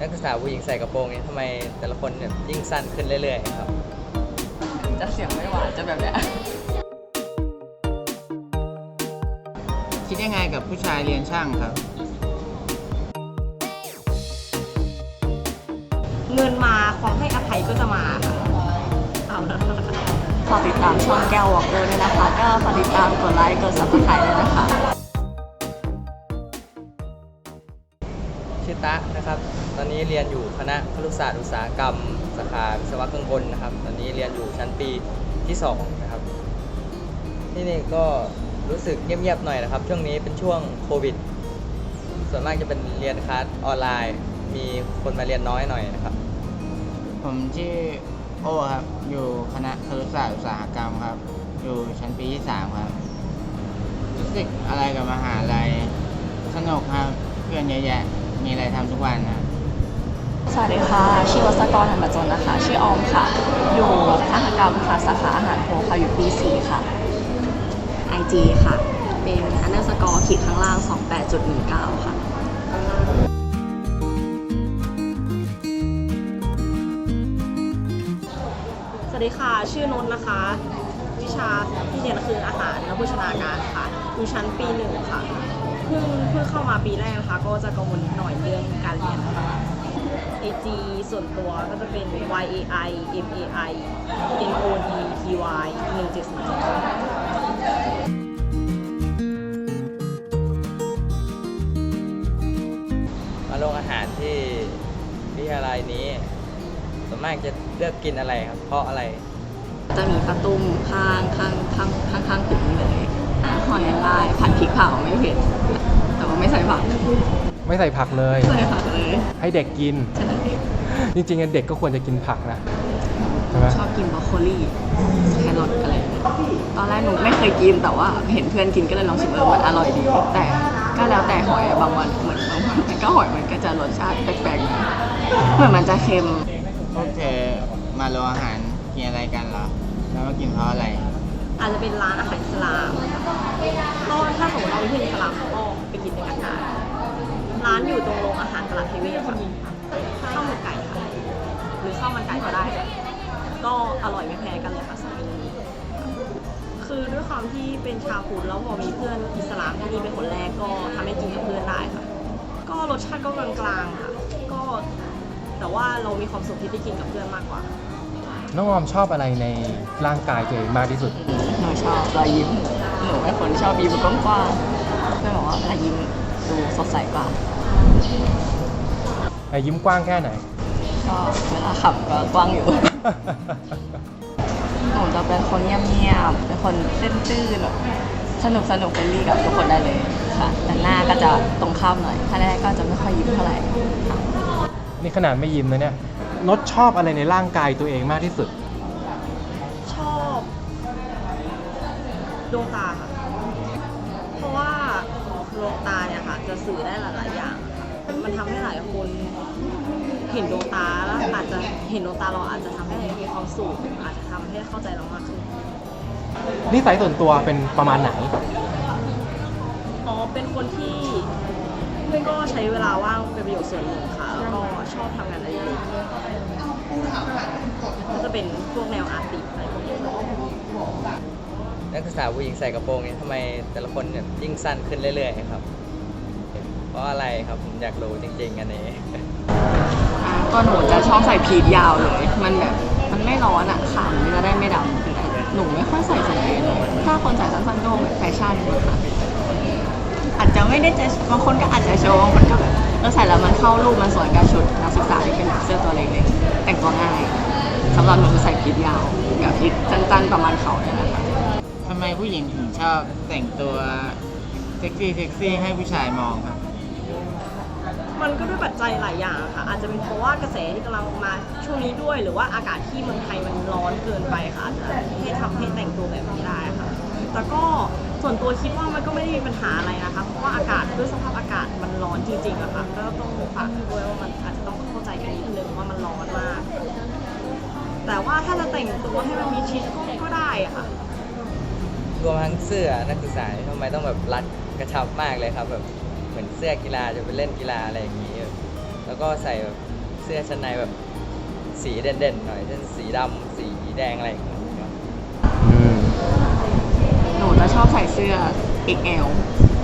นักศึกษาผู้หญิงใส่กระโปรงเนี่ยทำไมแต่ละคนเนี่ยยิ่งสั้นขึ้นเรื่อยๆครับ จะเสียงไม่หวานจะแบบเนี้ยคิดยังไงกับผู้ชายเรียนช่างครับ เงินมาความให้อภัยก็จะมาค่ะเอาละฝากติดตามช่องแก้ววอล์กเกอร์ด้วยนะคะ ก็ฝากติดตามกดไลค์กดซับสไครต์ด้วยนะคะ ชื่อตะนะครับต อนนี้เรียนอยู่คณะครุศาสตร์อุตสาหกรรมสาขาวิศวะเครื่องกลนะครับ ตอนนี้เรียนอยู่ชั้นปีที่2นะครับ ที่นี่ก็รู้สึกเงียบๆหน่อยนะครับ ช่วงนี้เป็นช่วงโควิด ส่วนมากจะเป็นเรียนคลาสออนไลน์ มีคนมาเรียนน้อยหน่อยนะครับ ผมชื่อโอ้ครับ อยู่คณะครุศาสตร์อุตสาหกรรมครับ อยู่ชั้นปีที่สามครับ รู้สึกอะไรกับมหาลัย สนุกครับ เพื่อนเยอะแยะ มีอะไรทำทุกวันครับ สวัสดีค่ะชื่อวัสกรธรรมจนนะคะ ชื่อออมค่ะ อยู่คณะกรรมค่ะสาขาอาหารโทค่ะอยู่ปี4ค่ะ IG ค่ะ เป็น underscore ขีดข้างล่าง 28.19 ค่ะสวัสดีค่ะ ชื่อนนท์นะคะ วิชาที่เรียนคืออาหารและโภชนาการค่ะอยู่ชั้นปีหนึ่งค่ะเพิ่งเพิ่งเข้ามาปีแรกนะคะ ก็จะกังวลนิดหน่อยเรื่องการเรียนนะคะ AG ส่วนตัวก็จะเป็น YAI MAI NOD TY 1707มาลงอาหารที่วิทยาลัยนี้ส่วนมากจะเลือกกินอะไรครับ เพราะอะไร จะมีปลาตุ้มข้างข้างข้างข้างข้างตึกนี้เลยอาหอยลายผัดพริกเผาไม่เผ็ดแต่ว่าไม่ใส่ผัก ไม่ใส่ผักเลยไม่ใส่ผักเลยให้เด็กกิน ใช่จริงๆเด็กก็ควรจะกินผักนะ ใช่ไหมชอบกินบรอกโคลีแครอทอะไรอย่างเงี้ยตอนแรกหนูไม่เคยกินแต่ว่าเห็นเพื่อนกินก็เลยลองชิมเออมันอร่อยดี แต่ก็แล้วแต่หอยอะบางวันเหมือนบางวันมันก็หอยมันก็จะรสชาติแปลกๆหน่อยเหมือนมันจะเค็ม พวกเธอมาลงอาหารกินอะไรกันเหรอ แล้วมากินเพราะอะไร อาจจะเป็นร้านอาหารอิสลามก็ถ้าสมมติเราไปเที่ยวอิสลามก็ไปกินด้วยกันได้ ร้านอยู่ตรงโรงอาหารตลาดเทเวศค่ะข้าวมันไก่ค่ะ หรือข้าวมันไก่ก็ได้ก็อร่อยไม่แพ้กันเลยค่ะสองเมนูนี้คือด้วยความที่เป็นชาวพุทธแล้วพอมีเพื่อนอิสลามที่นี่เป็นคนแรกก็ทำให้กินกับเพื่อนได้ค่ะ ก็รสชาติก็กลางๆค่ะ ก็แต่ว่าเรามีความสุขที่ได้กินกับเพื่อนมากกว่า น้องออมชอบอะไรในร่างกายตัวเองมากที่สุด หนูชอบรอยยิ้ม หนูเป็นคนชอบยิ้มกว้างๆเพื่อนบอกว่าเวลายิ้มดูสดใสกว่า ไอ้ยิ้มกว้างแค่ไหน ก็เวลาขับก็กว้างอยู่ หนูจะเป็นคนเงียบๆ เป็นคนตื้นๆแบบสนุกสนุกเฟรนลี่กับทุกคนได้เลยค่ะ แต่หน้าก็จะตรงข้ามหน่อยถ้าแรกก็จะไม่ค่อยยิ้มเท่าไหร่ค่ะนี่ขนาดไม่ยิ้มนะเนี่ยนดชอบอะไรในร่างกายตัวเองมากที่สุด ชอบดวงตาค่ะ เพราะว่าดวงตาเนี่ยค่ะ จะสื่อได้หลายๆอย่างค่ะ มันทำให้หลายคนเห็นดวงตาแล้วอาจจะเห็นดวงตาเราอาจจะทำให้มีความสุขอาจจะทำให้เข้าใจเรามากขึ้นนิสัยส่วนตัวเป็นประมาณไหนอ๋อเป็นคนที่ก็ใช้เวลาว่างเป็นประโยชน์ส่วนหนึ่งค่ะแล้วก็ชอบทำงานอะไรเล็กก็จะเป็นพวกแนวอาร์ติอะไรพวกนี้นักศึกษาผู้หญิงใส่กระโปรงเนี่ยทำไมแต่ละคนเนี่ยยิ่งสั้นขึ้นเรื่อยๆครับเพ ราะอะไรครับผมอยากรู้จริงๆอันนี้ก็หนูจะชอบใส่พีทยาวเลย มันแบบมันไม่ร้อนอะขามันจะได้ไม่ดำหนูไม่ค่อยใส่สเตย์เลยถ้าคนใส่สั้นๆก็แบบแฟชั่นค่ะอาจจะไม่ได้จะบางคนก็อาจจะโชว์บางคนก็แบบเออใส่แล้วมันเข้ารูปมันสวยกับชุดนักศึกษาที่เป็นแบบเสื้อตัวเล็กๆแต่งตัวง่ายสำหรับหนูจะใส่พีทยาวกับพีทสั้นๆประมาณเข่าเนี่ยนะคะทำไมผู้หญิงถึงชอบแต่งตัวเซ็กซี่เซ็กซี่ให้ผู้ชายมองครับ มันก็ด้วยปัจจัยหลายอย่างค่ะ อาจจะเป็นเพราะว่ากระแสที่กำลังมาช่วงนี้ด้วย หรือว่าอากาศที่เมืองไทยมันร้อนเกินไปค่ะอาจจะให้ทำให้แต่งตัวแบบนี้ได้ค่ะ แต่ก็ส่วนตัวคิดว่ามันก็ไม่ได้มีปัญหาอะไรนะคะ เพราะว่าอากาศด้วยสภาพอากาศมันร้อนจริงๆอะค่ะ ก็ต้องฝากด้วยว่ามันอาจจะต้องเข้าใจกันนิดนึงว่ามันร้อนมาก แต่ว่าถ้าจะแต่งตัวให้มันมีชิดก็ก็ได้ะค่ะรวมทั้งเสื้อนักศึกษาทำไมต้องแบบรัดกระชับมากเลยครับแบบ เหมือนเสื้อกีฬาจะไปเล่นกีฬาอะไรอย่างนี้ แล้วก็ใส่แบบเสื้อชั้นในแบบสีเด่นๆหน่อย เช่นสีดำสีแดงอะไรอย่างเงี้ยอืมหนูจะชอบใส่เสื้อ XL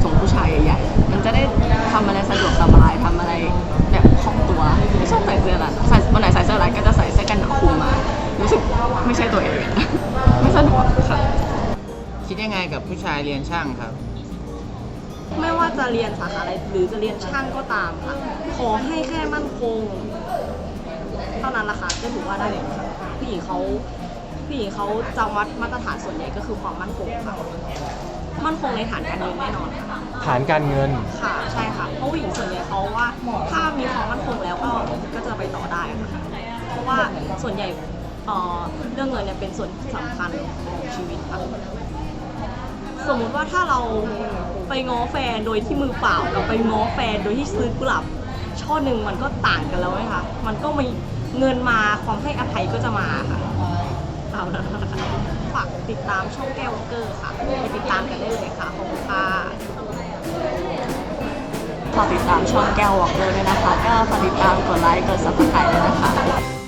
ทรงผู้ชายใหญ่ๆ มันจะได้ทำอะไรสะดวกสบายทำอะไรแบบของตัว ไม่ชอบใส่เสื้อรัดใส่วันไหนใส่เสื้อรัดก็จะใส่เสื้อกันหนาวคลุมมา รู้สึกไม่ใช่ตัวเอง ไม่สะดวกค่ะ คิดยังไงกับผู้ชายเรียนช่างครับ ไม่ว่าจะเรียนสาขาอะไร หรือจะเรียนช่างก็ตามค่ะ ขอให้แค่มั่นคง เท่านั้นละค่ะก็ถือว่าได้เลยค่ะผู้หญิงเขาผู้หญิงเขาจะวัดมาตรฐานส่วนใหญ่ก็คือความมั่นคงค่ะ มั่นคงในฐานการเงินแน่นอนค่ะ ฐานการเงิน ค่ะใช่ค่ะเพราะผู้หญิงส่วนใหญ่เขาว่าถ้ามีความมั่นคงแล้วก็ก็จะไปต่อได้ค่ะเพราะว่าส่วนใหญ่เอ่อเรื่องเงินเนี่ยเป็นส่วนสำคัญของชีวิตค่ะ สมมุติว่าถ้าเราไปง้อแฟนโดยที่มือเปล่ากับไปง้อแฟนโดยที่ซื้อกุหลาบช่อหนึ่งมันก็ต่างกันแล้วไหมคะมันก็มีเงินมาความให้อภัยก็จะมาค่ะเอาละฝากติดตามช่องแก้ววอลเกอร์ค่ะไปติดตามกันได้เลยค่ะขอบคุณค่ะฝากติดตามช่องแก้ววอล์กเกอร์ด้วยนะคะ ก็ฝากติดตามกดไลค์กด subscribe ด้วยนะคะ